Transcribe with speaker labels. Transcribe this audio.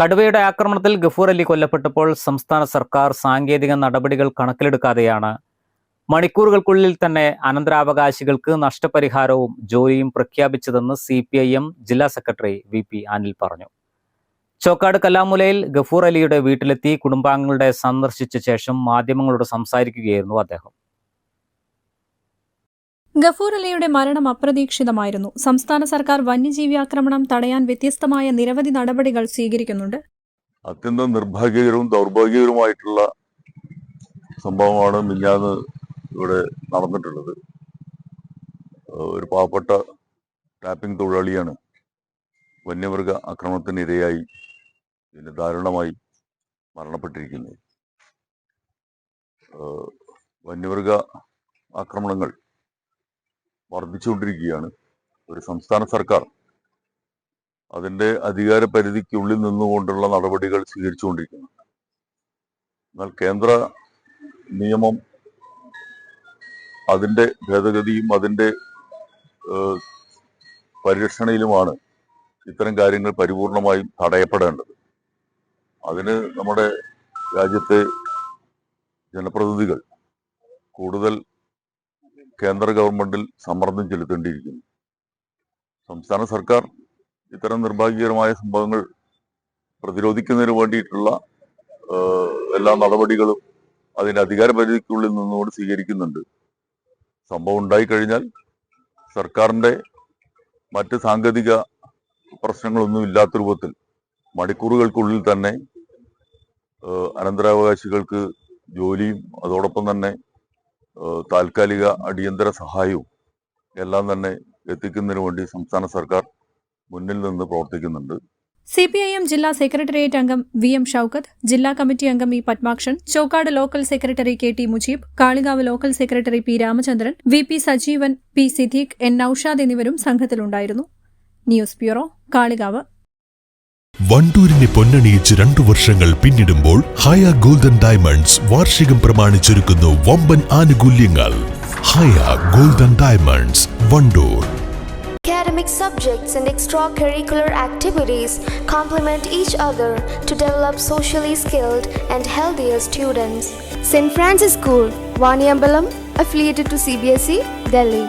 Speaker 1: കടുവയുടെ ആക്രമണത്തിൽ ഗഫൂർ അലി കൊല്ലപ്പെട്ടപ്പോൾ സംസ്ഥാന സർക്കാർ സാങ്കേതിക നടപടികൾ കണക്കിലെടുക്കാതെയാണ് മണിക്കൂറുകൾക്കുള്ളിൽ തന്നെ അനന്തരാവകാശികൾക്ക് നഷ്ടപരിഹാരവും ജോലിയും പ്രഖ്യാപിച്ചതെന്ന് സി പി ഐ എം ജില്ലാ സെക്രട്ടറി വി പി അനിൽ പറഞ്ഞു ചോക്കാട് കല്ലാമുലയിൽ ഗഫൂർ അലിയുടെ വീട്ടിലെത്തി കുടുംബാംഗങ്ങളുടെ സന്ദർശിച്ച ശേഷം മാധ്യമങ്ങളോട് സംസാരിക്കുകയായിരുന്നു അദ്ദേഹം
Speaker 2: ഗഫൂർ അലിയുടെ മരണം അപ്രതീക്ഷിതമായിരുന്നു സംസ്ഥാന സർക്കാർ വന്യജീവി ആക്രമണം തടയാൻ വ്യത്യസ്തമായ നിരവധി നടപടികൾ സ്വീകരിക്കുന്നുണ്ട്
Speaker 3: അത്യന്തം നിർഭാഗ്യകരവും ദൗർഭാഗ്യകരവുമായിട്ടുള്ള സംഭവമാണ് മിഞ്ഞാന്ന് ഇവിടെ നടന്നിട്ടുള്ളത് ഒരു പാവപ്പെട്ട ടാപ്പിംഗ് തൊഴിലാളിയാണ് വന്യമൃഗ ആക്രമണത്തിനിരയായി ഇരയായി പിന്നെ ദാരുണമായി മരണപ്പെട്ടിരിക്കുന്നത് വന്യമൃഗ ആക്രമണങ്ങൾ വർദ്ധിച്ചുകൊണ്ടിരിക്കുകയാണ് ഒരു സംസ്ഥാന സർക്കാർ അതിൻ്റെ അധികാര പരിധിക്കുള്ളിൽ നിന്നുകൊണ്ടുള്ള നടപടികൾ സ്വീകരിച്ചുകൊണ്ടിരിക്കുന്നു എന്നാൽ കേന്ദ്ര നിയമം അതിൻ്റെ ഭേദഗതിയും അതിൻ്റെ പരിരക്ഷണയിലുമാണ് ഇത്തരം കാര്യങ്ങൾ പരിപൂർണമായും തടയപ്പെടേണ്ടത് അതിന് നമ്മുടെ രാജ്യത്തെ ജനപ്രതിനിധികൾ കൂടുതൽ കേന്ദ്ര ഗവൺമെന്റിൽ സമ്മർദ്ദം ചെലുത്തേണ്ടിയിരിക്കുന്നു സംസ്ഥാന സർക്കാർ ഇത്തരം നിർഭാഗ്യകരമായ സംഭവങ്ങൾ പ്രതിരോധിക്കുന്നതിന് വേണ്ടിയിട്ടുള്ള എല്ലാ നടപടികളും അതിൻ്റെ അധികാരപരിധിക്കുള്ളിൽ നിന്നുകൊണ്ട് സ്വീകരിക്കുന്നുണ്ട് സംഭവം ഉണ്ടായിക്കഴിഞ്ഞാൽ സർക്കാരിൻ്റെ മറ്റ് സാങ്കേതിക പ്രശ്നങ്ങളൊന്നും ഇല്ലാത്ത രൂപത്തിൽ മണിക്കൂറുകൾക്കുള്ളിൽ തന്നെ അനന്തരാവകാശികൾക്ക് ജോലിയും അതോടൊപ്പം തന്നെ താൽക്കാലിക അടിയന്തര സഹായവും എല്ലാം തന്നെ എത്തിക്കുന്നതിന് വേണ്ടി സംസ്ഥാന സർക്കാർ മുന്നിൽ നിന്ന് പ്രവർത്തിക്കുന്നുണ്ട്
Speaker 2: സി പി ഐ എം ജില്ലാ സെക്രട്ടേറിയറ്റ് അംഗം വി എം ഷൌക്കത്ത് ജില്ലാ കമ്മിറ്റി അംഗം E Padmakshan Chokkad local secretary K T Mujeeb Kalikavu local secretary P Ramachandran V P Sajeevan P Siddique N Naushad എന്നിവരും സംഘത്തിലുണ്ടായിരുന്നു ന്യൂസ് ബ്യൂറോ കാളികാവ്
Speaker 4: വണ്ടൂരിനെ പൊന്നണിയിച്ച് രണ്ടു വർഷങ്ങൾ പിന്നിടുമ്പോൾ ഹയ ഗോൾഡൻ ഡയമണ്ട്സ് വാർഷികം പ്രമാണിച്ചൊരുക്കുന്നു വമ്പൻ ആനുകൂല്യങ്ങൾ Haya golden diamonds Wandoor Academic subjects and extracurricular activities complement each other to develop socially skilled and healthier students. St. Francis School, Vaniambalam, affiliated to CBSE, Delhi.